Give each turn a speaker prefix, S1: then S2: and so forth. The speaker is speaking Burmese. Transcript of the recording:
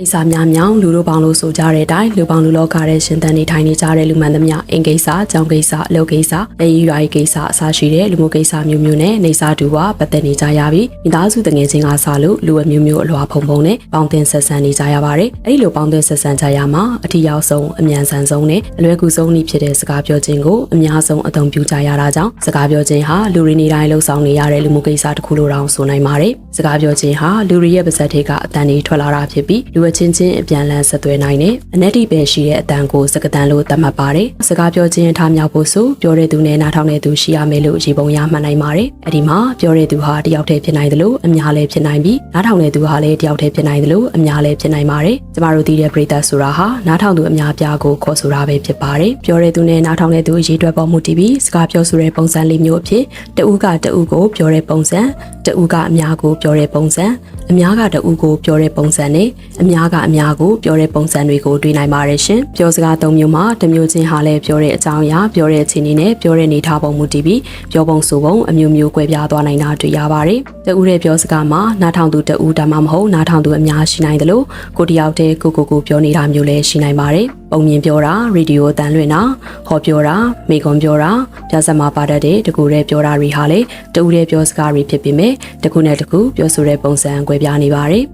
S1: အိစာများမြောင်လူတို့ပေါင်းလို့ဆိုကြတဲ့အတိုင်းလူပေါင်းလူလောကတဲ့ရှင်သန်နေထိုင်နေကြတဲ့လူမှန်သမျှအင်ကိစ္စ၊ကြောင်ကိစ္စ၊အလုပ်ကိစ္စ၊လက်ရည်ရွာရေးကိစ္စအစရှိတဲ့လူမှုကိစ္စမျိုးမျိုးနဲ့နေစာတူဝပတ်သက်နေကြရပြီးမိသားစုတငယ်ချင်းကစလို့လူအမျိုးမျိုးအလွာဖုံဖုံနဲ့ပေါင်းတင်ဆက်ဆံနေကြရပါတယ်။အဲဒီလိုပေါင်းတင်ဆက်ဆံကြရမှာအထီရောက်ဆုံးအမြန်ဆန်ဆုံးနဲ့အလွယ်ကူဆုံးနည်းဖြစ်တဲ့စကားပြောခြင်းကိုအများဆုံးအသုံးပြုကြရတာကြောင့်စကားပြောခြင်းဟာလူတွေနေတိုင်းလှုပ်ဆောင်နေရတဲ့လူမှုကိစ္စတစ်ခုလိုတောင်ဆိုနိုင်ပါတယ်။စကားပြောခြင်းဟာလူတွေရဲ့ပါဇက်တွေကအတန်တွေထွက်လာတာဖြစ်ပြီးလူအချင်းချင်းအပြန်အလှန်ဆက်သွယ်နိုင်တဲ့အနက်တိပဲရှိတဲ့အတန်ကိုစကားတန်လို့သတ်မှတ်ပါတယ်။စကားပြောခြင်းထားမြောက်ဖို့ဆိုပြောတဲ့သူနဲ့နားထောင်တဲ့သူရှိရမယ်လို့ရေပုံရမှတ်နိုင်ပါတယ်။အဲ့ဒီမှာပြောတဲ့သူဟာတယောက်တည်းဖြစ်နိုင်တယ်လို့အများလည်းဖြစ်နိုင်ပြီးနားထောင်တဲ့သူဟာလည်းတယောက်တည်းဖြစ်နိုင်တယ်လို့အများလည်းဖြစ်နိုင်ပါတယ်။ကျမတို့သိတဲ့ပရိသတ်ဆိုတာဟာနားထောင်သူအများပြားကိုခေါ်ဆိုတာပဲဖြစ်ပါတယ်။ပြောတဲ့သူနဲ့နားထောင်တဲ့သူအရေးတွက်ပေါ်မှုတည်ပြီးစကားပြောဆိုတဲ့ပုံစံလေးမျိုးအဖြစ်တဦးကတဦးကိုပြောတဲ့ပုံစံတဦးကအများကိုပြောတဲ့ပုံစံ အများကတဦးကိုပြောတဲ့ပုံစံနဲ့အများကအများကိုပြောတဲ့ပုံစံတွေကိုတွေ့နိုင်ပါတယ်ရှင်။ပြောစကားသုံးမျိုးမှာတစ်မျိုးချင်းဟာလည်းပြောတဲ့အကြောင်းအရာပြောတဲ့အခြေအနေနဲ့ပြောတဲ့နေထားပုံမူတည်ပြီးပြောပုံဆိုပုံအမျိုးမျိုးကွဲပြားသွားနိုင်တာတွေ့ရပါတယ်။တဦးရဲ့ပြောစကားမှာနားထောင်သူတဦးဒါမှမဟုတ်နားထောင်သူအများရှိနိုင်တယ်လို့ကိုတယောက်တည်းကိုကိုကိုပြောနေတာမျိုးလည်းရှိနိုင်ပါတယ်။ ပုံမြင်ပြောတာရေဒီယိုအတန်လွင့်တာဟောပြောတာမိကွန်ပြောတာပြဿနာပါတတ်တဲ့တကူတဲ့ပြောတာတွေဟာလည်းတဦးရဲ့ပြောစကားတွေဖြစ်ပေမဲ့တကူနဲ့တကူပြောဆိုတဲ့ပုံစံကွဲပြားနေပါတယ်